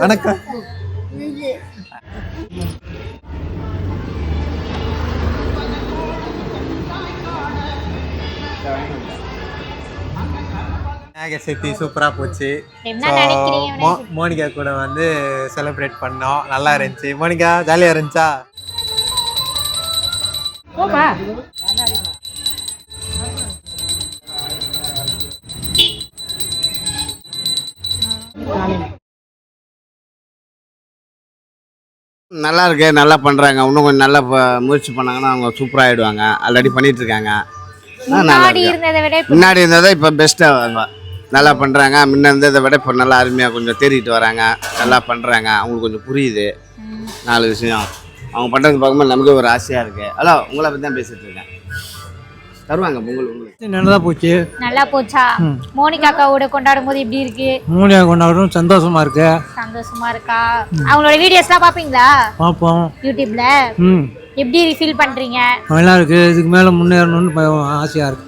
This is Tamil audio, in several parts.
வணக்கம். விநாயகர் சதுர்த்தி சூப்பராக போச்சு. மோனிகா கூட வந்து செலிப்ரேட் பண்ணோம். நல்லா இருந்துச்சு. மோனிகா ஜாலியாக இருந்துச்சா? நல்லா இருக்கு நல்லா பண்ணுறாங்க இன்னும் கொஞ்சம் நல்லா முயற்சி பண்ணாங்கன்னா அவங்க சூப்பராக ஆகிடுவாங்க ஆல்ரெடி பண்ணிட்டு இருக்காங்க முன்னாடி இருந்ததை விட இப்ப முன்னாடி இருந்ததை இப்போ பெஸ்ட்டாக நல்லா பண்ணுறாங்க முன்ன இருந்ததை விட இப்போ நல்லா அருமையாக கொஞ்சம் தேறிட்டு வராங்க. நல்லா பண்ணுறாங்க அவங்களுக்கு கொஞ்சம் புரியுது. நாலு விஷயம். அவங்க பண்ணுறது பார்க்கும்போது நமக்கு ஒரு ஆசையாக இருக்குது ஹலோ உங்களை பற்றி தான் பேசிகிட்டு இருக்கேன். தருவாங்க பொங்கல் உங்களுக்கு நல்லதா போச்சு. நல்லா போச்சா? மோனிகா அக்காவோட கொண்டாடும் போது எப்படி இருக்கு. மூலியா கொண்டாடுறோம் சந்தோஷமா இருக்கு. சந்தோஷமா இருக்கா? அவங்களோட வீடியோஸ்லாம் பாப்பீங்களா பார்ப்போம். யூடியூப்ல? ம். எப்படி ஃபீல் பண்றீங்க? நல்லா இருக்கு. இதுக்கு மேலே முன்னேறணும்னு ஆசையா இருக்கு.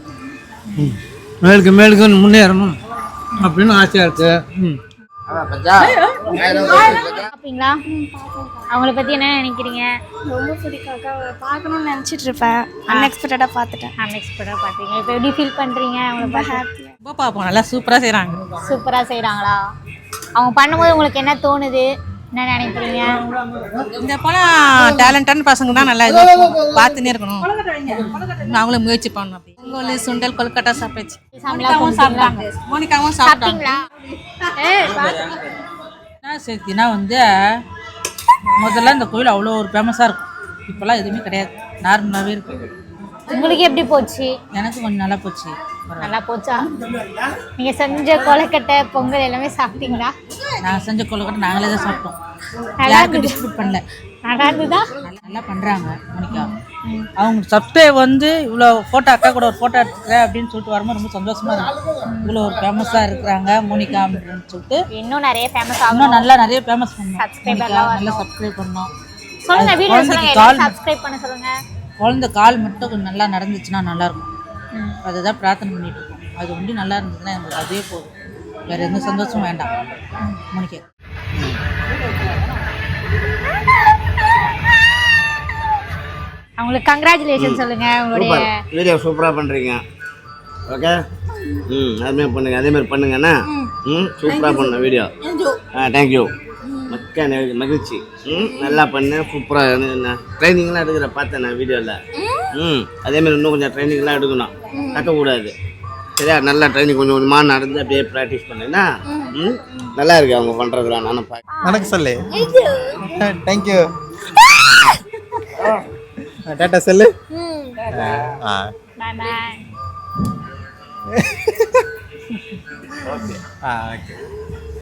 மேலுக்கு மேலுக்கு முன்னேறணும் அப்படின்னு ஆசையா இருக்கு. ம். பாப்பீங்களா அவங்கள பத்தி என்ன நினைக்கிறீங்க? ரொம்ப பிடிக்கும் அக்கா. பார்க்கணும்னு நினச்சிட்டு இருப்பேன். அன்எக்ஸ்பெக்டடாக பார்த்துட்டேன். அன்எக்ஸ்பெக்டா பாத்தீங்க இப்போ எப்படி ஃபீல் பண்றீங்க அவங்கள ஹாப்பியாக ரொம்ப பார்ப்போம் நல்லா சூப்பராக செய்கிறாங்க சூப்பரா செய்றாங்களா? அவங்க பண்ணும்போது உங்களுக்கு என்ன தோணுது? என்ன நினைக்கிறீங்க? இந்த போனால் டேலண்டான பசங்க தான் நல்லா இது பார்த்துனே இருக்கணும். அவங்களும் முயற்சி பண்ணணும் அப்படி. பொங்கல் சுண்டல் கொல்கட்டா சாப்பிட்டாச்சு. மோனிகாவும் சாப்பிட்டாங்க. மோனிகாவும் சாப்பிட்டாங்க. சாப்பிட்டீங்களா? சேர்த்தினா வந்து முதல்ல இந்த கோயில் அவ்வளோ ஒரு ஃபேமஸாக இருக்கும். இப்போல்லாம் எதுவுமே கிடையாது. நார்மலாகவே இருக்கு உங்களுக்கு எப்படி போச்சு? எனக்கு கொஞ்சம் நல்லா போச்சு. நல்லா போச்சா? நீங்க செஞ்ச கொலைக்கட்டை பொங்கல் எல்லாமே சாப்பிட்டீங்களா? நான் செஞ்ச கொல்கட்டை நாங்களே தான் சாப்பிட்டோம். யாருக்கும். டிஸ்ட்ரிபியூட் பண்ணல. நல்லா இருந்ததா? நல்லா நல்லா பண்ணுறாங்க மோனிகா. அவங்க சப்ஸ்கிரைப் வந்து இவ்வளோ ஃபோட்டோ அக்கா கூட ஒரு ஃபோட்டோ எடுத்துக்கிறேன் அப்படின்னு சொல்லிட்டு வரும்போது ரொம்ப சந்தோஷமா இருக்கு. இவ்வளோ ஒரு ஃபேமஸாக இருக்கிறாங்க மோனிகா அப்படின்னு சொல்லிட்டு. இன்னும் நிறைய ஃபேமஸ் இன்னும் ஆகணும் நல்லா நிறைய ஃபேமஸ் எல்லாம் நல்லா. சப்ஸ்கிரைப் பண்ணோம் குழந்தைக்கு கால் சப்ஸ்கிரைப் பண்ண சொல்லுங்க? குழந்தை கால் மட்டும் கொஞ்சம் நல்லா நடந்துச்சுன்னா நல்லா இருக்கும். அதுதான் பிரார்த்தனை பண்ணிட்டு இருக்கோம். அது வந்து நல்லா இருந்ததுன்னா எனக்கு அதே போதும். வேற எந்த சந்தோஷமும் வேண்டாம். மோனிகா. அவங்களுக்கு கங்க்ராச்சுலேஷன் சொல்லுங்க உங்களுடைய வீடியோ சூப்பராக பண்ணுறீங்க ஓகே? ம் அதுமாதிரி பண்ணுங்க அதே மாதிரி பண்ணுங்கண்ணா ம் சூப்பராக பண்ண வீடியோ. ஆ தேங்க்யூ மக்க மகிழ்ச்சி. ம் நல்லா பண்ணு சூப்பராக ட்ரைனிங்லாம் எடுக்கிற பார்த்தேன் நான் வீடியோவில் ம். அதேமாதிரி இன்னும் கொஞ்சம் ட்ரைனிங்லாம் எடுக்கணும். கட்டக்கூடாது சரியா? நல்லா ட்ரைனிங் கொஞ்சம் கொஞ்சமாக நடந்து அப்படியே ப்ராக்டிஸ் பண்ணுன்னா ம். நல்லா இருக்கு அவங்க பண்ணுறதுலாம் நானும் பார்க்க வணக்கம் சொல்லு. தேங்க்யூ டாட்டா சொல்லு. ஆ ஓகே.